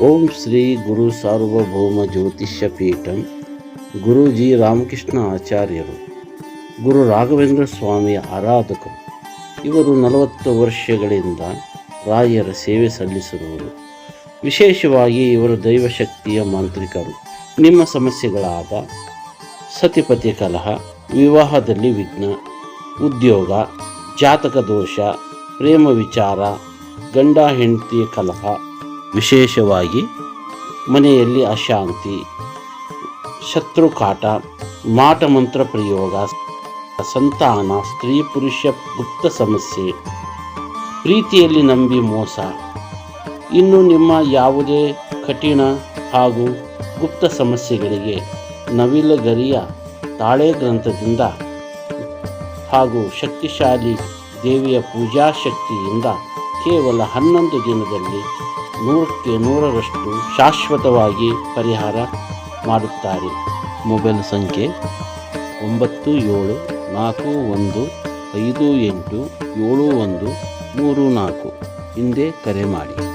ಓಂ ಶ್ರೀ ಗುರು ಸಾರ್ವಭೌಮ ಜ್ಯೋತಿಷ್ಯ ಪೀಠಂ ಗುರೂಜಿ ರಾಮಕೃಷ್ಣ ಆಚಾರ್ಯರು, ಗುರು ರಾಘವೇಂದ್ರ ಸ್ವಾಮಿಯ ಆರಾಧಕರು. ಇವರು ನಲವತ್ತು ವರ್ಷಗಳಿಂದ ರಾಯರ ಸೇವೆ ಸಲ್ಲಿಸಿರುವರು. ವಿಶೇಷವಾಗಿ ಇವರು ದೈವಶಕ್ತಿಯ ಮಾಂತ್ರಿಕರು. ನಿಮ್ಮ ಸಮಸ್ಯೆಗಳಾದ ಸತಿಪತಿ ಕಲಹ, ವಿವಾಹದಲ್ಲಿ ವಿಘ್ನ, ಉದ್ಯೋಗ, ಜಾತಕ ದೋಷ, ಪ್ರೇಮ ವಿಚಾರ, ಗಂಡ ಹೆಂಡತಿಯ ಕಲಹ ವಿಶೇಷವಾಗಿ ಮನೆಯಲ್ಲಿ ಅಶಾಂತಿ ಶತ್ರು ಕಾಟ ಮಾಟ ಮಂತ್ರ ಪ್ರಯೋಗ, ಸಂತಾನ, ಸ್ತ್ರೀ ಪುರುಷ ಗುಪ್ತ ಸಮಸ್ಯೆ, ಪ್ರೀತಿಯಲ್ಲಿ ನಂಬಿ ಮೋಸ. ಇನ್ನು ನಿಮ್ಮ ಯಾವುದೇ ಕಠಿಣ ಹಾಗೂ ಗುಪ್ತ ಸಮಸ್ಯೆಗಳಿಗೆ ನವಿಲಗರಿಯ ತಾಳೆ ಗ್ರಂಥದಿಂದ ಹಾಗೂ ಶಕ್ತಿಶಾಲಿ ದೇವಿಯ ಪೂಜಾ ಶಕ್ತಿಯಿಂದ ಕೇವಲ ಹನ್ನೊಂದು ದಿನದಲ್ಲಿ ನೂರಕ್ಕೆ ನೂರರಷ್ಟು ಶಾಶ್ವತವಾಗಿ ಪರಿಹಾರ ಮಾಡುತ್ತಾರೆ. ಮೊಬೈಲ್ ಸಂಖ್ಯೆ ಒಂಬತ್ತು ಏಳು ನಾಲ್ಕು ಒಂದು ಐದು ಎಂಟು ಏಳು ಒಂದು ಮೂರು ನಾಲ್ಕು. ಹಿಂದೆ ಕರೆ ಮಾಡಿ.